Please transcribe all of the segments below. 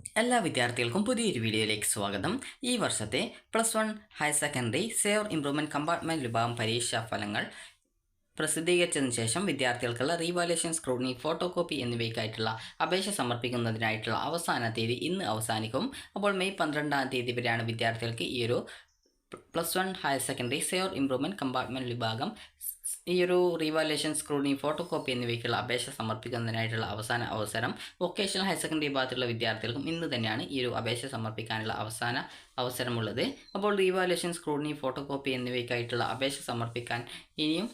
എല്ലാ വിദ്യാർത്ഥികൾക്കും പുതിയൊരു വീഡിയോയിലേക്ക് സ്വാഗതം. ഈ വർഷത്തെ പ്ലസ് വൺ ഹയർ സെക്കൻഡറി സേവർ ഇംപ്രൂവ്മെന്റ് കമ്പാർട്ട്മെന്റ് വിഭാഗം പരീക്ഷാ ഫലങ്ങൾ പ്രസിദ്ധീകരിച്ചതിന് ശേഷം വിദ്യാർത്ഥികൾക്കുള്ള റീവാലേഷൻ സ്ക്രൂട്ടിനി ഫോട്ടോ കോപ്പി എന്നിവയ്ക്കായിട്ടുള്ള അപേക്ഷ സമർപ്പിക്കുന്നതിനായിട്ടുള്ള അവസാന തീയതി ഇന്ന് അവസാനിക്കും. അപ്പോൾ മെയ് പന്ത്രണ്ടാം തീയതി വരെയാണ് വിദ്യാർത്ഥികൾക്ക് ഈ ഒരു പ്ലസ് വൺ ഹയർ സെക്കൻഡറി സേവർ ഇംപ്രൂവ്മെന്റ് കമ്പാർട്ട്മെന്റ് വിഭാഗം ഈ ഒരു റീവാലേഷൻ സ്ക്രൂട്ടിനി ഫോട്ടോ കോപ്പി എന്നിവയ്ക്കുള്ള അപേക്ഷ സമർപ്പിക്കുന്നതിനായിട്ടുള്ള അവസാന അവസരം വൊക്കേഷണൽ ഹയർ സെക്കൻഡറി വിഭാഗത്തിലുള്ള വിദ്യാർത്ഥികൾക്കും ഇന്ന് തന്നെയാണ് ഈ ഒരു അപേക്ഷ സമർപ്പിക്കാനുള്ള അവസാന അവസരമുള്ളത്. അപ്പോൾ റീവാലേഷൻ സ്ക്രൂട്ടിനി ഫോട്ടോ കോപ്പി എന്നിവയ്ക്കായിട്ടുള്ള അപേക്ഷ സമർപ്പിക്കാൻ ഇനിയും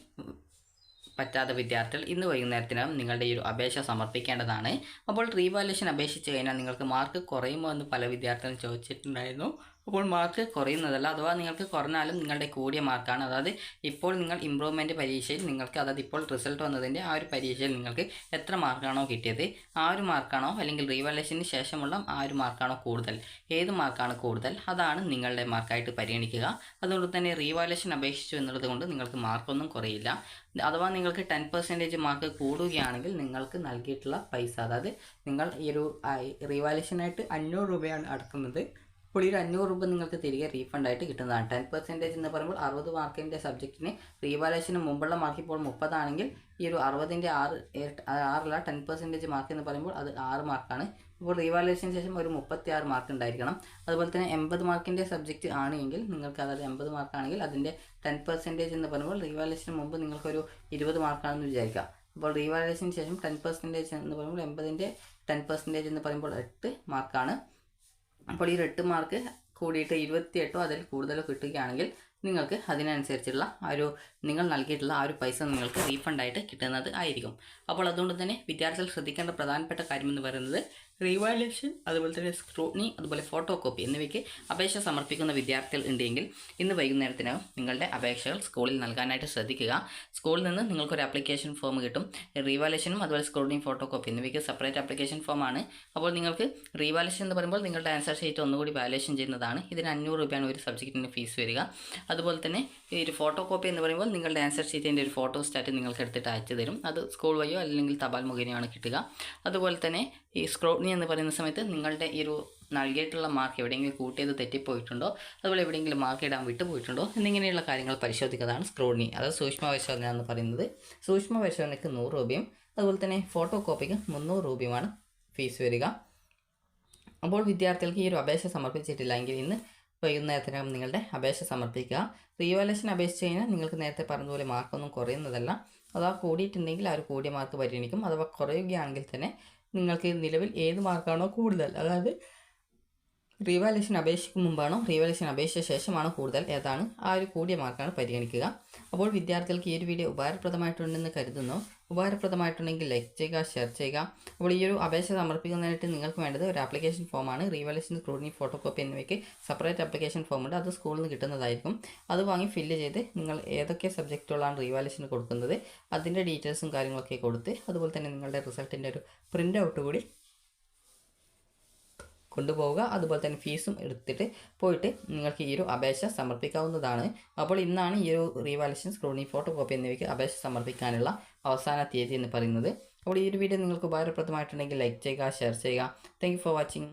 പറ്റാത്ത വിദ്യാർത്ഥികൾ ഇന്ന് വൈകുന്നേരത്തിനകം നിങ്ങളുടെ ഈ ഒരു അപേക്ഷ സമർപ്പിക്കേണ്ടതാണ്. അപ്പോൾ റീവാലേഷൻ അപേക്ഷിച്ച് കഴിഞ്ഞാൽ നിങ്ങൾക്ക് മാർക്ക് കുറയുമോ എന്ന് പല വിദ്യാർത്ഥികളും ചോദിച്ചിട്ടുണ്ടായിരുന്നു. അപ്പോൾ മാർക്ക് കുറയുന്നതല്ല. അഥവാ നിങ്ങൾക്ക് കുറഞ്ഞാലും നിങ്ങളുടെ കൂടിയ മാർക്കാണ് അതായത് ഇപ്പോൾ നിങ്ങൾ ഇമ്പ്രൂവ്മെന്റ് പരീക്ഷയിൽ നിങ്ങൾക്ക് അതായത് ഇപ്പോൾ റിസൾട്ട് വന്നതിന്റെ ആ ഒരു പരീക്ഷയിൽ നിങ്ങൾക്ക് എത്ര മാർക്കാണോ കിട്ടിയത്? ആ ഒരു മാർക്കാണോ അല്ലെങ്കിൽ റീവാലേഷന് ശേഷമുള്ള ആ ഒരു മാർക്കാണോ കൂടുതൽ? ഏത് മാർക്കാണ് കൂടുതൽ? അതാണ് നിങ്ങളുടെ മാർക്കായിട്ട് പരിഗണിക്കുക. അതുകൊണ്ട് തന്നെ റീവാലേഷൻ അപേക്ഷിച്ചു എന്നുള്ളത് കൊണ്ട് നിങ്ങൾക്ക് മാർക്കൊന്നും കുറയില്ല. അഥവാ നിങ്ങൾക്ക് ടെൻ പെർസെന്റേജ് മാർക്ക് കൂടുകയാണെങ്കിൽ നിങ്ങൾക്ക് നൽകിയിട്ടുള്ള പൈസ അതായത് നിങ്ങൾ ഈ ഒരു റീവാലേഷനായിട്ട് അഞ്ഞൂറ് രൂപയാണ് അടക്കുന്നത്. അപ്പോൾ ഈ ഒരു അഞ്ഞൂറ് രൂപ നിങ്ങൾക്ക് തിരികെ റീഫണ്ട് ആയിട്ട് കിട്ടുന്നതാണ്. ടെൻ പെർസെന്റേജ് എന്ന് പറയുമ്പോൾ അറുപത് മാർക്കിന്റെ സബ്ജക്റ്റിന് റീവാലേഷന് മുമ്പുള്ള മാർക്ക് ഇപ്പോൾ മുപ്പതാണെങ്കിൽ ഈ ഒരു അറുപതിന്റെ ആറ് ആറല്ല ടെൻ പെർസെന്റേജ് മാർക്ക് എന്ന് പറയുമ്പോൾ അത് ആറ് മാർക്കാണ്. ഇപ്പോൾ റീവാലുവേഷന് ശേഷം ഒരു മുപ്പത്തി ആറ് മാർക്ക് ഉണ്ടായിരിക്കണം. അതുപോലെ തന്നെ എൺപത് മാർക്കിന്റെ സബ്ജക്റ്റ് ആണെങ്കിൽ നിങ്ങൾക്ക് അതായത് എൺപത് മാർക്കാണെങ്കിൽ അതിന്റെ ടെൻ പെർസെന്റേജ് എന്ന് പറയുമ്പോൾ റീവാലുവേഷന് മുമ്പ് നിങ്ങൾക്കൊരു ഇരുപത് മാർക്കാണെന്ന് വിചാരിക്കുക. അപ്പോൾ റീവാലുവേഷന് ശേഷം ടെൻ പെർസെന്റേജ് എന്ന് പറയുമ്പോൾ എൺപതിന്റെ ടെൻ പെർസെന്റേജ് എന്ന് പറയുമ്പോൾ എട്ട് മാർക്കാണ് അപ്പോൾ ഈ എട്ട് മാർക്ക് കൂടിയിട്ട് ഇരുപത്തിയെട്ടോ അതിൽ കൂടുതലോ കിട്ടുകയാണെങ്കിൽ നിങ്ങൾക്ക് അതിനനുസരിച്ചുള്ള ആ ഒരു നിങ്ങൾ നൽകിയിട്ടുള്ള ആ ഒരു പൈസ നിങ്ങൾക്ക് റീഫണ്ടായിട്ട് കിട്ടുന്നത് ആയിരിക്കും. അപ്പോൾ അതുകൊണ്ട് തന്നെ വിദ്യാർത്ഥികൾ ശ്രദ്ധിക്കേണ്ട പ്രധാനപ്പെട്ട കാര്യമെന്ന് പറയുന്നത് റീവാലുവേഷൻ അതുപോലെ തന്നെ സ്ക്രൂട്നി അതുപോലെ ഫോട്ടോ കോപ്പി എന്നിവയ്ക്ക് അപേക്ഷ സമർപ്പിക്കുന്ന വിദ്യാർത്ഥികൾ ഉണ്ടെങ്കിൽ ഇന്ന് വൈകുന്നേരത്തിനകം നിങ്ങളുടെ അപേക്ഷകൾ സ്കൂളിൽ നൽകാനായിട്ട് ശ്രദ്ധിക്കുക. സ്കൂളിൽ നിന്ന് നിങ്ങൾക്കൊരു അപ്ലിക്കേഷൻ ഫോം കിട്ടും. റീവാലുവേഷനും അതുപോലെ സ്ക്രൂട്നി ഫോട്ടോ കോപ്പി എന്നിവയ്ക്ക് സെപ്പറേറ്റ് ആപ്ലിക്കേഷൻ ഫോമാണ് അപ്പോൾ നിങ്ങൾക്ക് റീവാലുവേഷൻ എന്ന് പറയുമ്പോൾ നിങ്ങളുടെ ആൻസർ ഷീറ്റ് ഒന്നുകൂടി വാലുവേഷൻ ചെയ്യുന്നതാണ്. ഇതിന് അഞ്ഞൂറ് രൂപയാണ് ഒരു സബ്ജക്റ്റിന് ഫീസ് വരിക. അതുപോലെ തന്നെ ഈ ഒരു ഫോട്ടോ കോപ്പി എന്ന് പറയുമ്പോൾ നിങ്ങളുടെ ആൻസർ ഷീറ്റിന്റെ ഒരു ഫോട്ടോ സ്റ്റാറ്റ് നിങ്ങൾക്ക് എടുത്തിട്ട് അയച്ചു തരും. അത് സ്കൂൾ വഴിയോ അല്ലെങ്കിൽ തപാൽ മുഖേനയാണ് കിട്ടുക. അതുപോലെ തന്നെ ഈ എന്ന് പറയുന്ന സമയത്ത് നിങ്ങളുടെ ഈ ഒരു നൽകിയിട്ടുള്ള മാർക്ക് എവിടെയെങ്കിലും കൂട്ടിയത് തെറ്റിപ്പോയിട്ടുണ്ടോ? അതുപോലെ എവിടെയെങ്കിലും മാർക്ക് ഇടാൻ വിട്ടുപോയിട്ടുണ്ടോ? എന്നിങ്ങനെയുള്ള കാര്യങ്ങൾ പരിശോധിക്കുന്നതാണ് സ്ക്രോട്നി അതായത് സൂക്ഷ്മ പരിശോധന എന്ന് പറയുന്നത്. സൂക്ഷ്മ പരിശോധനയ്ക്ക് നൂറ് രൂപയും അതുപോലെ തന്നെ ഫോട്ടോ കോപ്പിക്ക് മുന്നൂറ് രൂപയുമാണ് ഫീസ് വരിക. അപ്പോൾ വിദ്യാർത്ഥികൾക്ക് ഈ ഒരു അപേക്ഷ സമർപ്പിച്ചിട്ടില്ല എങ്കിൽ ഇന്ന് വൈകുന്നേരത്തിനകം നിങ്ങളുടെ അപേക്ഷ സമർപ്പിക്കുക. റീവാലേഷൻ അപേക്ഷിച്ച് കഴിഞ്ഞാൽ നിങ്ങൾക്ക് നേരത്തെ പറഞ്ഞതുപോലെ മാർക്കൊന്നും കുറയുന്നതല്ല. അഥവാ കൂടിയിട്ടുണ്ടെങ്കിൽ ആ ഒരു കൂടിയ മാർക്ക് പരിഗണിക്കും. അഥവാ കുറയുകയാണെങ്കിൽ തന്നെ നിങ്ങൾക്ക് നിലവിൽ ഏത് മാർക്കാണോ കൂടുതൽ. അതായത് റീവാലുവേഷൻ അപേക്ഷയ്ക്ക് മുമ്പാണോ? റീവാലുവേഷൻ അപേക്ഷിച്ച ശേഷമാണോ കൂടുതൽ? ഏതാണ്? ആ ഒരു കൂടിയ മാർക്കാണ് പരിഗണിക്കുക. അപ്പോൾ വിദ്യാർത്ഥികൾക്ക് ഈ ഒരു വീഡിയോ ഉപകാരപ്രദമായിട്ടുണ്ടെന്ന് കരുതുന്നു. ഉപകാരപ്രദമായിട്ടുണ്ടെങ്കിൽ ലൈക്ക് ചെയ്യുക ഷെയർ ചെയ്യുക. അപ്പോൾ ഈ ഒരു അപേക്ഷ സമർപ്പിക്കുന്നതിനായിട്ട് നിങ്ങൾക്ക് വേണ്ടത് ഒരു ആപ്ലിക്കേഷൻ ഫോമാണ് റീവാലുവേഷൻ സ്ക്രൂട്ടിനി ഫോട്ടോ കോപ്പി എന്നിവയ്ക്ക് സെപ്പറേറ്റ് ആപ്ലിക്കേഷൻ ഫോം ഉണ്ട്. അത് സ്കൂളിൽ നിന്ന് കിട്ടുന്നതായിരിക്കും. അത് വാങ്ങി ഫില്ല് ചെയ്ത് നിങ്ങൾ ഏതൊക്കെ സബ്ജക്റ്റുകളാണ് റീവാലുവേഷന് കൊടുക്കുന്നത് അതിന്റെ ഡീറ്റെയിൽസും കാര്യങ്ങളൊക്കെ കൊടുത്ത് അതുപോലെ തന്നെ നിങ്ങളുടെ റിസൾട്ടിന്റെ ഒരു പ്രിന്റ് ഔട്ട് കൂടി കൊണ്ടുപോവുക. അതുപോലെ തന്നെ ഫീസും എടുത്തിട്ട് പോയിട്ട് നിങ്ങൾക്ക് ഈ ഒരു അപേക്ഷ സമർപ്പിക്കാവുന്നതാണ്. അപ്പോൾ ഇന്നാണ് ഈ ഒരു റീവാലേഷൻ സ്ക്രൂണി ഫോട്ടോ കോപ്പി എന്നിവയ്ക്ക് അപേക്ഷ സമർപ്പിക്കാനുള്ള അവസാന തീയതി എന്ന് പറയുന്നത്. അപ്പോൾ ഈ ഒരു വീഡിയോ നിങ്ങൾക്ക് ഉപകാരപ്രദമായിട്ടുണ്ടെങ്കിൽ ലൈക്ക് ചെയ്യുക ഷെയർ ചെയ്യുക. Thank for watching